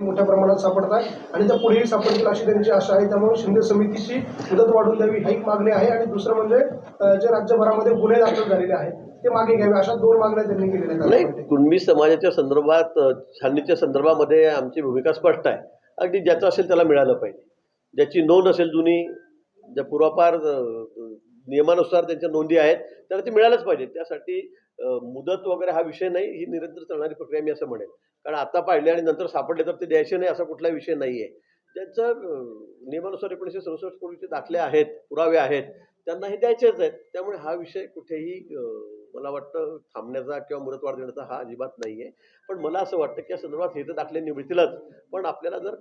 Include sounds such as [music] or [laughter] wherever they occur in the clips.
मोठ्या प्रमाणात सापडतात आणि त्या पुढेही सापडतील अशी त्यांची आशा आहे. त्यामुळे शिंदे समितीची मुदत वाढवून द्यावी ही एक मागणी आहे आणि दुसरं म्हणजे जे राज्यभरामध्ये गुन्हे दाखल झालेले आहेत ते मागे घ्यावे. अशा दोन मागण्या त्यांनी केलेल्या नाही कुणबी समाजाच्या संदर्भात छाननीच्या संदर्भामध्ये आमची भूमिका स्पष्ट आहे. अगदी ज्याचं असेल त्याला मिळालं पाहिजे. ज्याची नोंद असेल जुनी ज्या पूर्वापार नियमानुसार त्यांच्या नोंदी आहेत त्याला ते मिळालंच पाहिजे. त्यासाठी मुदत वगैरे हा विषय नाही ही निरंतर चालणारी प्रक्रिया मी असं म्हणेन. कारण आता पाहिले आणि नंतर सापडले तर ते द्यायचे नाही असा कुठला विषय नाही आहे ज्यांचं नियमानुसार एकोणीसशे सदुसष्ट कोटीचे दाखले आहेत पुरावे आहेत त्यांना हे द्यायचेच आहेत. त्यामुळे हा विषय कुठेही मला वाटतं थांबण्याचा किंवा मुदतवाढ देण्याचा हा अजिबात नाही आहे पण मला असं वाटतं की या संदर्भात हे तर दाखले निवडतीलच. पण आपल्याला जर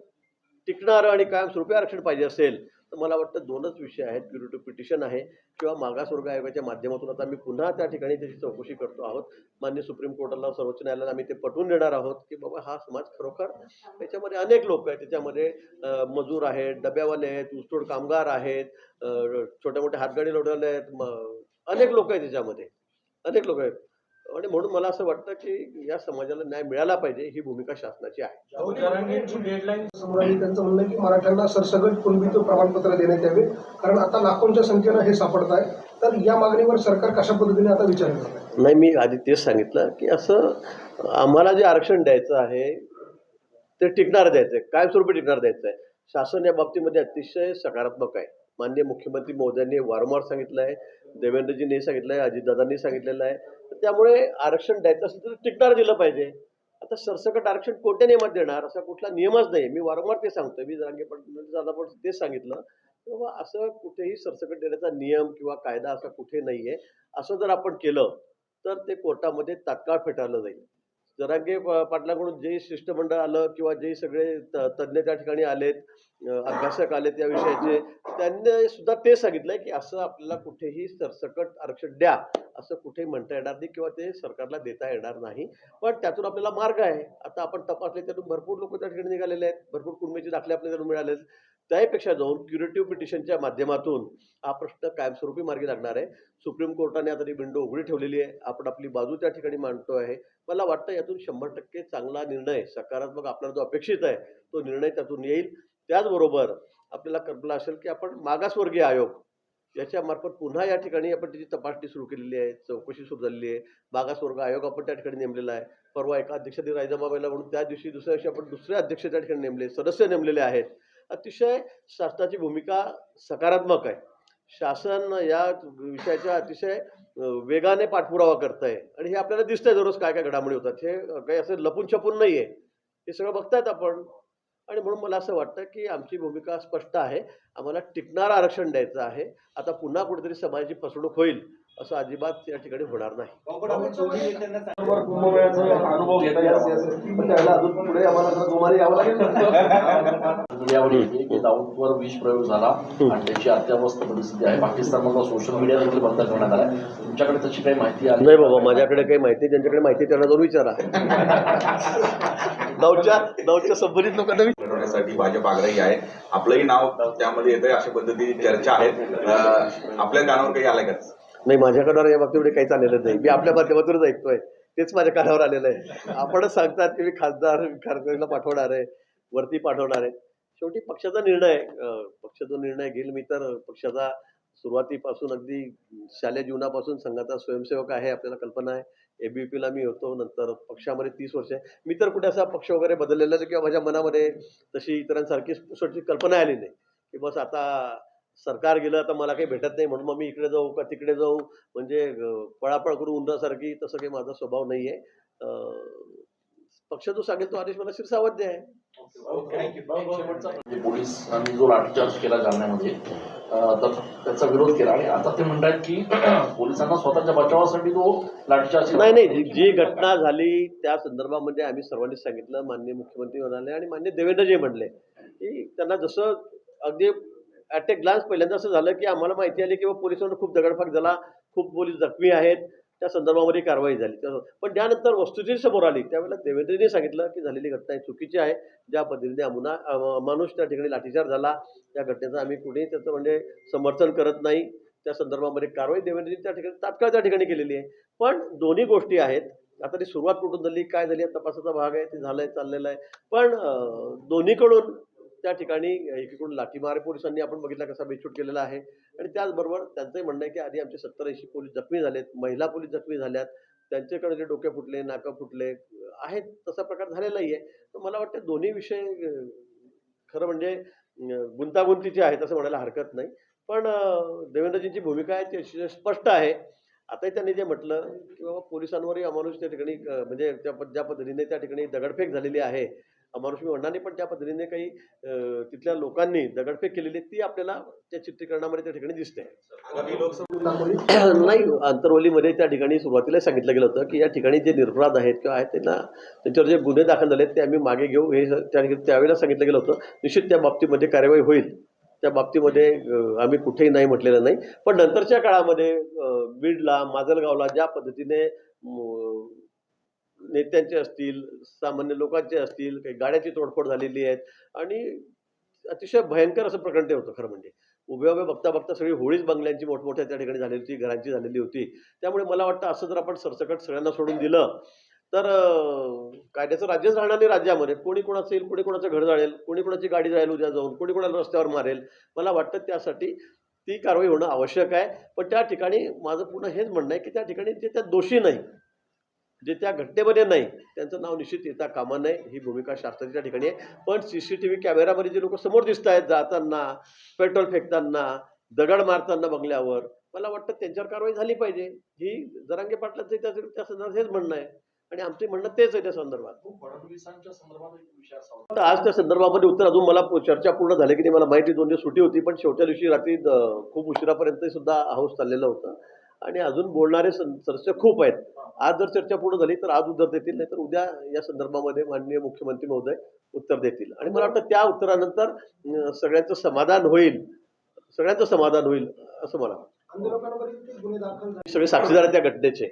टिकणारं आणि कायमस्वरूपी आरक्षण पाहिजे असेल तर मला वाटतं दोनच विषय आहेत. क्युरेटिव्ह पिटिशन आहे किंवा मागासवर्ग आयोगाच्या माध्यमातून आता आम्ही पुन्हा त्या ठिकाणी त्याची चौकशी करतो आहोत. मान्य सुप्रीम कोर्टाला सर्वोच्च न्यायालयाला आम्ही ते पटवून देणार आहोत की बाबा हा समाज खरोखर त्याच्यामध्ये अनेक लोक आहेत. त्याच्यामध्ये मजूर आहेत डब्यावाले आहेत ऊसतोड कामगार आहेत छोट्या मोठ्या हातगाडी लोटवले आहेत अनेक लोक आहेत त्याच्यामध्ये. अनेक लोक आहेत. आणि म्हणून मला असं वाटतं की या समाजाला न्याय मिळाला पाहिजे ही भूमिका शासनाची आहे. समोर आली त्यांचं म्हणणं आहे की मराठ्यांना सरसकट कुणबीचं प्रमाणपत्र देण्यात यावे. कारण आता लाखोंच्या संख्येनं हे सापडत आहे तर या मागणीवर सरकार कशा पद्धतीने आता विचार करत आहे? नाही मी आधी तेच सांगितलं की असं आम्हाला जे आरक्षण द्यायचं आहे ते टिकणार द्यायचं आहे कायमस्वरूपी टिकणार द्यायचं आहे शासन या बाबतीमध्ये अतिशय सकारात्मक आहे. माननीय मुख्यमंत्री महोदयांनी वारंवार सांगितलं आहे देवेंद्रजींनी सांगितलं आहे अजितदादांनी सांगितलेलं आहे. त्यामुळे आरक्षण द्यायचं असेल तर टिकणार दिलं पाहिजे. आता सरसकट आरक्षण कोणत्या नियमात देणार? असा कुठला नियमच नाही. मी वारंवार ते सांगतोय. मी रांगे पण दादा पण तेच सांगितलं. तर बाबा असं कुठेही सरसकट देण्याचा नियम किंवा कायदा असा कुठे नाही आहे असं जर आपण केलं तर ते कोर्टामध्ये तात्काळ फेटाळलं जाईल. जरांगे पाटलाकडून जे शिष्टमंडळ आलं किंवा जे सगळे त- तज्ज्ञ त्या ठिकाणी आलेत अभ्यासक आलेत या विषयाचे त्यांनी सुद्धा ते सांगितलंय की असं आपल्याला कुठेही सरसकट आरक्षण द्या असं कुठेही म्हणता येणार नाही किंवा ते सरकारला देता येणार नाही. पण त्यातून आपल्याला मार्ग आहे. आता आपण तपासले त्यातून भरपूर लोक त्या ठिकाणी निघालेले आहेत. भरपूर कुटुंबाचे दाखले आपल्याला मिळाले त्याहीपेक्षा त्यापेक्षा जाऊन क्युरेटिव्ह पिटिशनच्या माध्यमातून हा प्रश्न कायमस्वरूपी मार्गी लागणार आहे. सुप्रीम कोर्टाने आता ती विंडो उघडी ठेवलेली आहे. आपण आपली बाजू त्या ठिकाणी मांडतो आहे. मला वाटतं यातून शंभर टक्के चांगला निर्णय सकारात्मक आपल्याला जो अपेक्षित आहे तो निर्णय त्यातून येईल. त्याचबरोबर आपल्याला कल्पना असेल की आपण मागासवर्गीय आयोग याच्यामार्फत पुन्हा या ठिकाणी आपण त्याची तपासणी सुरू केलेली आहे. चौकशी सुरू झालेली आहे. मागासवर्ग आयोग आपण त्या ठिकाणी नेमलेला आहे. परवा एका अध्यक्षांनी राजीनामा म्हणून त्या दिवशी दुसऱ्या दिवशी आपण दुसरे अध्यक्ष त्या ठिकाणी नेमले सदस्य नेमलेले आहेत. अतिशय शासनाची भूमिका सकारात्मक आहे. शासन या विषयाच्या अतिशय वेगाने पाठपुरावा करत आहे आणि हे आपल्याला दिसतंय दररोज काय काय घडामोडी होतात. हे काही असं लपून छपून नाही आहे हे सगळं बघतायत आपण. आणि म्हणून मला असं वाटतं की आमची भूमिका स्पष्ट आहे. आम्हाला टिकणारं आरक्षण द्यायचं आहे. आता पुन्हा कुठेतरी समाजाची फसवणूक होईल. असं अजिबात या ठिकाणी होणार नाही. अनुभव घेता यावेळी येते की दाऊदवर विष प्रयोग झाला. आणि त्याची अत्यावस्थ परिस्थिती आहे. पाकिस्तानमधला सोशल मीडिया देखील बंद करण्यात आलाय. तुमच्याकडे त्याची काही माहिती आली? नाही बाबा माझ्याकडे काही माहिती आहे, ज्यांच्याकडे माहिती आहे त्यांना जाऊन विचारा. [laughs] नऊच्या नऊच्या संबंधित लोकांना विचारा. मिळवण्यासाठी भाजप आग्रही आहे. आपलंही नाव त्यामध्ये येतंय अशा पद्धतीची चर्चा आहे आपल्या कानावर काही आलंय का? नाही माझ्याकडे या बाबतीमध्ये काहीच आलेलं नाही. मी आपल्या माध्यमातूनच ऐकतोय. तेच माझ्या कानावर आलेलं आहे. आपणच सांगतात की मी खासदार खासदारीला पाठवणार आहे वरती पाठवणार आहे. शेवटी पक्षाचा निर्णय पक्ष जो निर्णय घेईल मी तर. पक्षाचा सुरुवातीपासून अगदी शालेय जीवनापासून संघाचा स्वयंसेवक आहे आपल्याला कल्पना आहे. एबीपीला मी होतो नंतर पक्षामध्ये तीस वर्ष आहे. मी तर कुठे असा पक्ष वगैरे बदललेला किंवा माझ्या मनामध्ये तशी इतरांसारखी कल्पना आली नाही. की बस आता सरकार गेलं तर मला काही भेटत नाही म्हणून मग मी इकडे जाऊ का तिकडे जाऊ? म्हणजे पळापळ करून उंदरासारखी तसं काही माझा स्वभाव नाही आहे पक्ष जो सांगेल तो आदेश मला शिरसावध्य आहे. म्हणजे पोलिसांनी जो लाठीचार्ज केला जालन्यामध्ये अं, तर त्याचा विरोध केला. आणि आता ते म्हणतात की [clears throat] पोलिसांना स्वतःच्या बचावासाठी तो लाठीचार्ज केला. नाही नाही. जी- घटना झाली त्या संदर्भामध्ये आम्ही सर्वांनीच सांगितलं. माननीय मुख्यमंत्री म्हणाले आणि मान्य देवेंद्रजी म्हणले की त्यांना जसं अगदी ॲट ए ग्लान्स पहिल्यांदा असं झालं की आम्हाला माहिती आली की पोलिसांना खूप दगडफाक झाला खूप पोलीस जखमी आहेत. त्या संदर्भामध्ये कारवाई झाली. पण त्यानंतर वस्तुस्थिती समोर आली. त्यावेळेला देवेंद्रजींनी सांगितलं की झालेली घटना ही चुकीची आहे. ज्या पद्धतीने अमुना माणूस त्या ठिकाणी लाठीचार झाला त्या घटनेचं आम्ही कुठेही त्याचं म्हणजे समर्थन करत नाही. त्या संदर्भामध्ये कारवाई देवेंद्रजी त्या ठिकाणी तात्काळ त्या ठिकाणी केलेली आहे. पण दोन्ही गोष्टी आहेत. आता ती सुरुवात कुठून झाली काय झाली तपासाचा भाग आहे ते झालंय चाललेलं आहे. पण दोन्हीकडून त्या ठिकाणी एकीकडून लाठीमार पोलिसांनी आपण बघितला कसा बेछूट केलेला आहे. आणि त्याचबरोबर त्यांचंही म्हणणं आहे की आधी आमचे सत्तर ऐंशी पोलीस जखमी झालेत महिला पोलीस जखमी झाल्यात. त्यांच्याकडे जे डोके फुटले नाकं फुटले आहेत तसा प्रकार झालेलाही आहे. तर मला वाटतं दोन्ही विषय खरं म्हणजे गुंतागुंतीचे आहेत असं म्हणायला हरकत नाही. पण देवेंद्रजींची भूमिका आहे ती स्पष्ट आहे. आताही त्यांनी जे म्हटलं की बाबा पोलिसांवरही अमानुष त्या ठिकाणी म्हणजे त्या पद- ज्या पद्धतीने त्या ठिकाणी दगडफेक झालेली आहे अमानुष मी म्हणणार नाही पण त्या पद्धतीने काही तिथल्या लोकांनी दगडफेक केलेली ती आपल्याला त्या चित्रीकरणामध्ये त्या ठिकाणी दिसते. [clears throat] नाही अंतरवलीमध्ये त्या ठिकाणी सुरुवातीला सांगितलं गेलं होतं की या ठिकाणी जे निरपराध आहेत किंवा आहेत त्यांना त्यांच्यावर जे गुन्हे दाखल झाले आहेत ते आम्ही मागे घेऊ. हे त्यावेळेला सांगितलं गेलं होतं. निश्चित त्या बाबतीमध्ये कार्यवाही होईल. त्या बाबतीमध्ये आम्ही कुठेही नाही म्हटलेलं नाही. पण नंतरच्या काळामध्ये बीडला माजलगावला ज्या पद्धतीने नेत्यांचे असतील सामान्य लोकांचे असतील काही गाड्याची तोडफोड झालेली आहेत. आणि अतिशय भयंकर असं प्रकरण ते होतं खरं म्हणजे. उभ्या उभ्या बघता बघता सगळी होळीच बंगल्यांची मोठमोठ्या त्या ठिकाणी झालेली होती घरांची झालेली होती. त्यामुळे मला वाटतं असं जर आपण सरसकट सगळ्यांना सोडून दिलं तर कायद्याचं राज्यच राहणार नाही राज्यामध्ये. कोणी कोणाचं येईल कोणी कोणाचं घर जाळेल कोणी कोणाची गाडी जाईल उद्या जाऊन कोणी कोणाला रस्त्यावर मारेल. मला वाटतं त्यासाठी ती कारवाई होणं आवश्यक आहे. पण त्या ठिकाणी माझं पूर्ण हेच म्हणणं आहे की त्या ठिकाणी जे त्या दोषी नाही जे त्या घटनेमध्ये नाही त्यांचं नाव निश्चित येता कामा नये ही भूमिका शास्त्राची त्या ठिकाणी आहे. पण सी सी टी व्ही कॅमेरामध्ये जे लोक समोर दिसत आहेत जाताना पेट्रोल फेकताना दगड मारताना बंगल्यावर मला वाटतं त्यांच्यावर कारवाई झाली पाहिजे. ही जरांगे पाटलांचं त्या संदर्भात हेच म्हणणं आहे. आणि आमचे म्हणणं तेच आहे त्या संदर्भात. आता आज त्या संदर्भामध्ये उत्तर अजून मला चर्चा पूर्ण झाली की नाही मला माहिती दोन दिवस सुटी होती पण शेवटच्या दिवशी रात्री खूप उशिरापर्यंत सुद्धा हाऊस चाललेलं होतं. आणि अजून बोलणारे सदस्य खूप आहेत. आज जर चर्चा पूर्ण झाली तर आज उत्तर देतील नाही तर उद्या या संदर्भामध्ये माननीय मुख्यमंत्री महोदय उत्तर देतील. आणि मला वाटतं त्या उत्तरानंतर सगळ्यांचं समाधान होईल. सगळ्यांचं समाधान होईल असं मला वाटतं. सगळे साक्षीदार आहेत त्या घटनेचे.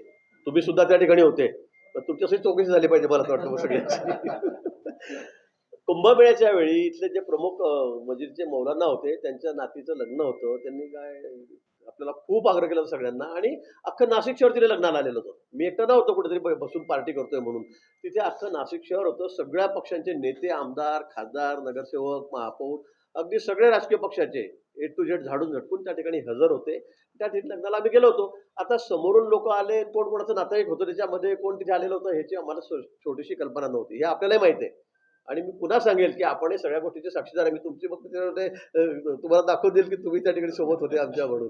तुम्ही सुद्धा त्या ठिकाणी होते. पण तुमच्यासाठी चौकशी झाली पाहिजे मला असं वाटतं सगळ्यांची. [laughs] कुंभमेळ्याच्या वेळी इथले जे प्रमुख अं, मस्जिदचे मौलाना होते त्यांच्या नातीचं लग्न होतं. त्यांनी काय आपल्याला खूप आग्रह केला होता सगळ्यांना आणि अख्खं नाशिक शहर तिथे लग्नाला आलेलं होतं. मी एकटा होतो कुठेतरी बसून पार्टी करतोय म्हणून. तिथे अख्खं नाशिक शहर होतं. सगळ्या पक्षांचे नेते आमदार खासदार नगरसेवक महापौर अगदी सगळे राजकीय पक्षाचे ए टू झेड झाडून झटकून त्या ठिकाणी हजर होते. त्या ठिकाणी लग्नाला आम्ही गेलो होतो. आता समोरून लोक आले कोण कोणाचं नातेवाईक होतं त्याच्यामध्ये कोण तिथे आलेलं होतं ह्याची आम्हाला छोटीशी कल्पना नव्हती. हे आपल्यालाही माहिती आहे. आणि मी पुन्हा सांगेल की आपण हे सगळ्या गोष्टीचे साक्षीदार आहे. मी तुमची फक्त तुम्हाला दाखवून देईल की तुम्ही त्या ठिकाणी सोबत होते आमच्या म्हणून.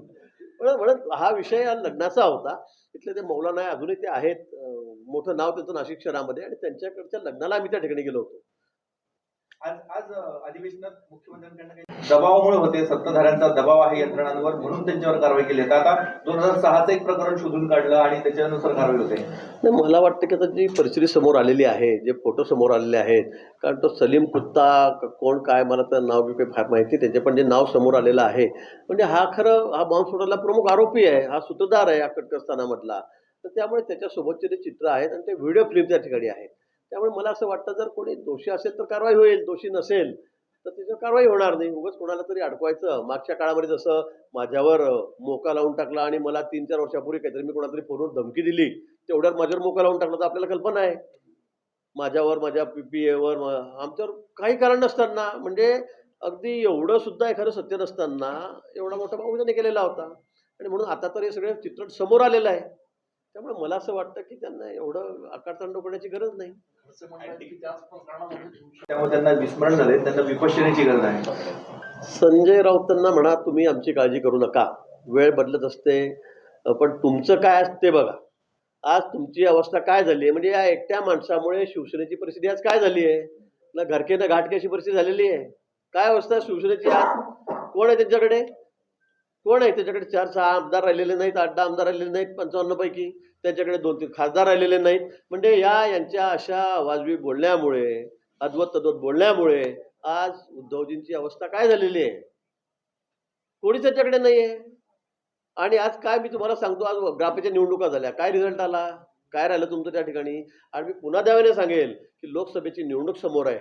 म्हणून म्हणत हा विषय लग्नाचा होता. इथले ते मौलाना अजूनही ते आहेत मोठं नाव त्यांचं नाशिक शहरामध्ये आणि त्यांच्याकडच्या लग्नाला आम्ही त्या ठिकाणी गेलो होतो. आज आज अधिवेशनात मुख्यमंत्र्यांकडनं काही दबावामुळे होते सत्ताधाऱ्यांचा दबाव आहे यंत्रणांवर म्हणून त्यांच्यावर कारवाई केली आहे. आता दोन हजार सहाचं एक प्रकरण शोधून काढलं आणि त्याच्यानुसार कारवाई होते. नाही मला वाटतं की आता जी परिस्थिती समोर आलेली आहे जे फोटो समोर आलेले आहेत कारण तो सलीम कुत्ता कोण काय मला तर नाव बी काही फार माहिती त्याचे पण जे नाव समोर आलेलं आहे म्हणजे हा खरं हा बॉम्बस्फोटाला प्रमुख आरोपी आहे हा सूत्रधार आहे या कटकस्थानामधला तर त्यामुळे त्याच्यासोबतचे जे चित्र आहेत आणि ते व्हिडिओ फिल्म त्या ठिकाणी आहेत. त्यामुळे मला असं वाटतं जर कोणी दोषी असेल तर कारवाई होईल दोषी नसेल तर त्याच्यावर कारवाई होणार नाही. उगाच कोणाला तरी अडकवायचं. मागच्या काळामध्ये जसं माझ्यावर मोका लावून टाकला आणि मला तीन चार वर्षापूर्वी काहीतरी मी कोणातरी फोनवर धमकी दिली तेवढ्यात माझ्यावर मोका लावून टाकला तर आपल्याला कल्पना आहे. माझ्यावर माझ्या पी पी एवर आमच्यावर काही कारण नसताना म्हणजे अगदी एवढं सुद्धा एखादं सत्य नसताना एवढा मोठा भाऊ त्याने केलेला होता. आणि म्हणून आता तर हे सगळे चित्र समोर आलेलं आहे. त्यामुळे मला असं वाटतं की त्यांना एवढं आकारतांडव करण्याची गरज नाही. त्यामुळे त्यांना विस्मरण झाले त्यांना विपश्यनेची गरज आहे. संजय राऊतांना म्हणा तुम्ही आमची काळजी करू नका. वेळ बदलत असते. पण तुमचं काय असतं ते बघा. आज तुमची अवस्था काय झाली आहे? म्हणजे या एकट्या माणसामुळे शिवसेनेची परिस्थिती आज काय झाली आहे? ना घरकेनं घाटके अशी परिस्थिती झालेली आहे. काय अवस्था आहे शिवसेनेची आज? कोण आहे त्यांच्याकडे? कोण आहे त्याच्याकडे चार सहा आमदार राहिलेले नाहीत आठ दहा आमदार राहिलेले नाहीत पंचावन्न पैकी त्यांच्याकडे दोन तीन खासदार राहिलेले नाहीत. म्हणजे या यांच्या अशा वाजवी बोलण्यामुळे अद्वत तद्वत बोलण्यामुळे आज उद्धवजींची अवस्था काय झालेली आहे? कोणीच त्याच्याकडे नाही आहे आणि आज काय मी तुम्हाला सांगतो आज ग्राफीच्या निवडणुका झाल्या. काय रिझल्ट आला? काय राहिलं तुमचं त्या ठिकाणी? आणि मी पुन्हा द्यावेने सांगेल की लोकसभेची निवडणूक समोर आहे.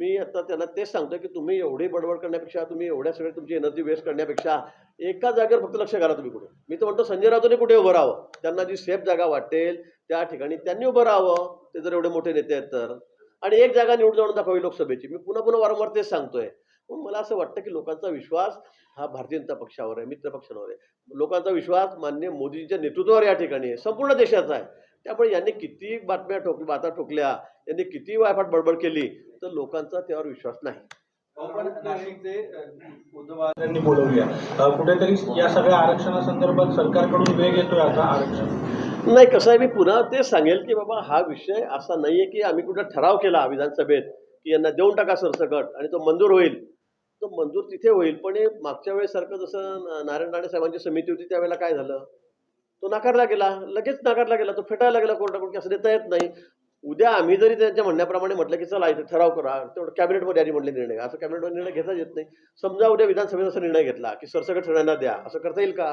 मी आता त्यांना तेच सांगतो की तुम्ही एवढी बडबड करण्यापेक्षा तुम्ही एवढ्या सगळ्या तुमची एनर्जी वेस्ट करण्यापेक्षा एका जागेवर फक्त लक्ष घाला तुम्ही कुठे मी तर म्हणतो संजय राऊतने कुठे उभं राहावं? त्यांना जी सेफ जागा वाटेल त्या ठिकाणी त्यांनी उभं राहावं. ते जर एवढे मोठे नेते आहेत तर. आणि एक जागा निवडून जाऊन दाखवावी लोकसभेची. मी पुन्हा पुन्हा वारंवार तेच सांगतोय. पण मला असं वाटतं की लोकांचा विश्वास हा भारतीय जनता पक्षावर आहे मित्र पक्षांवर आहे. लोकांचा विश्वास मान्य मोदींच्या नेतृत्वावर या ठिकाणी आहे. संपूर्ण देशाचा आहे. त्यामुळे यांनी किती बातम्या ठोक बाता ठोकल्या यांनी किती वायफाट बडबड केली तर लोकांचा त्यावर विश्वास नाही. बोलवली कुठेतरी या सगळ्या आरक्षणासंदर्भात सरकारकडून वेग येतोय आता आरक्षण. नाही कसं आहे मी पुन्हा तेच सांगेल की बाबा हा विषय असा नाही आहे की आम्ही कुठं ठराव केला विधानसभेत की यांना देऊन टाका सरसकट आणि तो मंजूर होईल. तो मंजूर तिथे होईल पण हे मागच्या वेळेसारखं जसं नारायण राणे साहेबांची समिती होती त्यावेळेला काय झालं? तो नाकारला गेला लगेच नाकारला गेला तो फेटायला गेला कोर्टाकडून की असं देता येत नाही. उद्या आम्ही जरी त्यांच्या म्हणण्याप्रमाणे म्हटलं की चला इथे ठराव करा तेवढं कॅबिनेटमध्ये आधी म्हटले निर्णय असं कॅबिनेटमध्ये निर्णय घेता येत नाही. समजा उद्या विधानसभेत असा निर्णय घेतला की सरसकट सगळ्यांना द्या असं करता येईल का?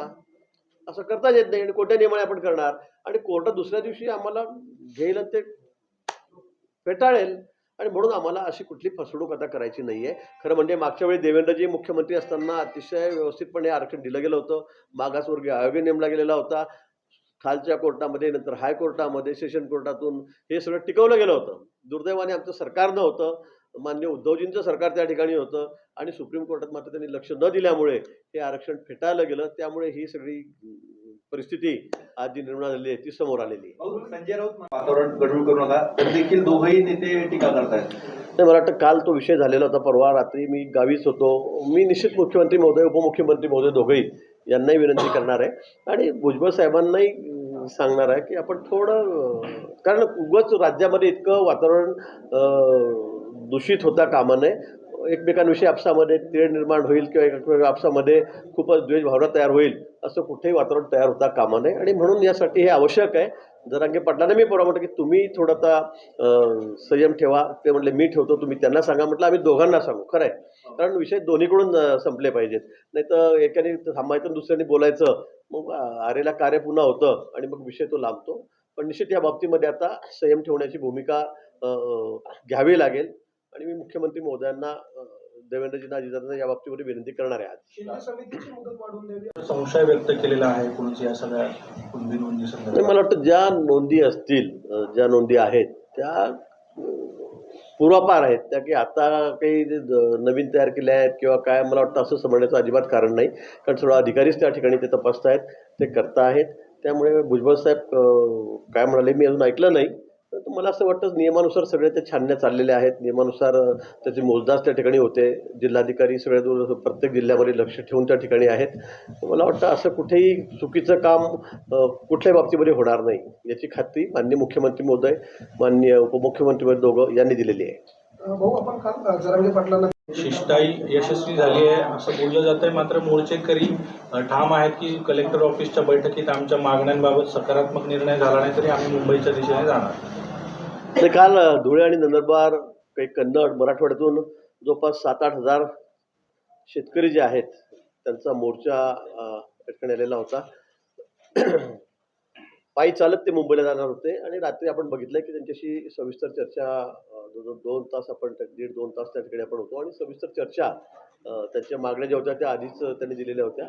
असं करता येत नाही आणि कोणत्या नियमाने आपण करणार? आणि कोर्टात दुसऱ्या दिवशी आम्हाला घेईल आणि ते फेटाळेल. आणि म्हणून आम्हाला अशी कुठली फसवणूक आता करायची नाही आहे खरं म्हणजे मागच्या वेळी देवेंद्रजी मुख्यमंत्री असताना अतिशय व्यवस्थितपणे आरक्षण दिलं गेलं होतं. मागासवर्गीय आयोग नेमला गेलेला होता. खालच्या कोर्टामध्ये नंतर हायकोर्टामध्ये सेशन कोर्टातून हे सगळं टिकवलं गेलं होतं. दुर्दैवाने आमचं सरकार नव्हतं. मान्य उद्धवजींचं सरकार त्या ठिकाणी होतं. आणि सुप्रीम कोर्टात मात्र त्यांनी लक्ष न दिल्यामुळे हे आरक्षण फेटाळलं गेलं. त्यामुळे ही सगळी परिस्थिती आज जी निर्माण झालेली आहे ती समोर आलेली आहे. संजय राऊत वातावरण गडबड करू नका. तर देखील दोघंही नेते टीका करतायत. नाही मला वाटतं काल तो विषय झालेला होता. परवा रात्री मी गावीच होतो. मी निश्चित मुख्यमंत्री महोदय उपमुख्यमंत्री महोदय दोघंही यांनाही विनंती करणार आहे. आणि भुजबळ साहेबांनाही सांगणार आहे की आपण थोडं कारण उगच राज्यामध्ये इतकं वातावरण दूषित होता कामा नये एकमेकांविषयी आपसामध्ये तेढ निर्माण होईल किंवा एकमेकां आपसामध्ये खूपच द्वेष भावना तयार होईल असं कुठेही वातावरण तयार होता कामा नये. आणि म्हणून यासाठी हे आवश्यक आहे. जरांगे पाटलाने मी परवा म्हटलं की तुम्ही थोडं आता संयम ठेवा. ते म्हटले मी ठेवतो तुम्ही त्यांना सांगा. म्हटलं आम्ही दोघांना सांगू. खरं आहे कारण विषय दोन्हीकडून संपले पाहिजेत. नाही तर एकाने थांबायचं दुसऱ्याने बोलायचं. मग आरेला कार्य पुन्हा होतं आणि मग विषय तो लांबतो. पण निश्चित या बाबतीमध्ये आता संयम ठेवण्याची भूमिका घ्यावी लागेल. आणि मी मुख्यमंत्री महोदयांना अं, देवेंद्रजींना अजितदादांना या बाबतीमध्ये विनंती करणार आहे संशय व्यक्त केलेला आहे कुणीच या सगळ्या नोंदी मला वाटतं ज्या नोंदी असतील ज्या नोंदी आहेत त्या पूर्वापार आहेत. त्या की आता काही नवीन तयार केल्या आहेत किंवा काय मला वाटतं असं समजण्याचं अजिबात कारण नाही. कारण सर्व अधिकारीच त्या ठिकाणी ते तपासतायत ते करता आहेत त्यामुळे भुजबळ साहेब काय म्हणाले मी अजून ऐकलं नाही. परंतु मला असं वाटतं नियमानुसार सगळे ते छानण्या चाललेल्या आहेत? नियमानुसार त्याचे मोजदास त्या ठिकाणी होते. जिल्हाधिकारी सगळे दूर प्रत्येक जिल्ह्यामध्ये लक्ष ठेवून त्या ठिकाणी आहेत. मला वाटतं असं कुठेही चुकीचं काम कुठल्याही बाबतीमध्ये होणार नाही. याची खात्री माननीय मुख्यमंत्री महोदय माननीय उपमुख्यमंत्री महोदय दोघं यांनी दिलेली आहे. अं, भाऊ आपण काल अं, जरांगे पाटलांना शिष्टाई यशस्वी झाली आहे. असं बोललं जात आहे मात्र मोर्चेकरी ठाम आहेत की कलेक्टर ऑफिसच्या बैठकीत आमच्या मागण्यांबाबत सकारात्मक निर्णय झाला नाही तरी आम्ही मुंबईच्या दिशेने जाणार. ते काल धुळे आणि नंदुरबार काही कन्नड मराठवाड्यातून जवळपास सात आठ हजार शेतकरी जे आहेत त्यांचा मोर्चा या ठिकाणी आलेला होता. पायी चालत ते मुंबईला जाणार होते आणि रात्री आपण बघितलं की त्यांच्याशी सविस्तर चर्चा दोन तास आपण दीड दोन तास त्या ठिकाणी आपण होतो आणि सविस्तर चर्चा त्यांच्या मागण्या ज्या होत्या त्या आधीच त्यांनी दिलेल्या होत्या.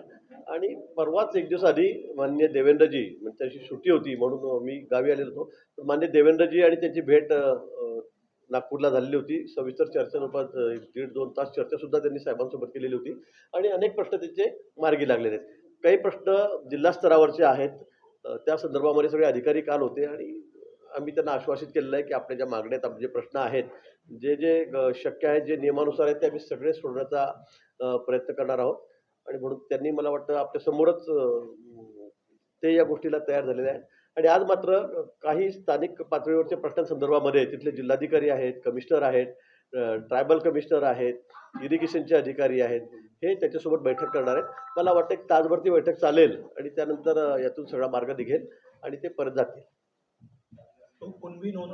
आणि परवाच एक दिवस आधी मान्य देवेंद्रजी म्हणजे त्यांची सुट्टी होती म्हणून मी गावी आलेलो होतो. तर मान्य देवेंद्रजी आणि त्यांची भेट नागपूरला झालेली होती. सविस्तर चर्चेरूपात दीड दोन तास चर्चासुद्धा त्यांनी साहेबांसोबत केलेली होती. आणि अनेक प्रश्न त्यांचे मार्गी लागलेले आहेत. काही प्रश्न जिल्हा स्तरावरचे आहेत. त्या संदर्भामध्ये सगळे अधिकारी काल होते आणि आम्ही त्यांना आश्वासित केलेलं आहे की आपल्या ज्या मागण्या आहेत आपले जे प्रश्न आहेत जे जे शक्य आहेत जे नियमानुसार आहेत ते आम्ही सगळे सोडण्याचा प्रयत्न करणार आहोत. आणि म्हणून त्यांनी मला वाटतं आपल्या समोरच ते या गोष्टीला तयार झालेले आहेत. आणि आज मात्र काही स्थानिक पातळीवरच्या प्रश्नांसंदर्भामध्ये तिथले जिल्हाधिकारी आहेत कमिशनर आहेत ट्रायबल कमिशनर आहेत इरिगेशनचे अधिकारी आहेत हे त्याच्यासोबत बैठक करणार आहेत. मला वाटतं एक तासभर ती बैठक चालेल आणि त्यानंतर यातून सगळा मार्ग निघेल आणि ते परत जातील. तो कुणबी नोंद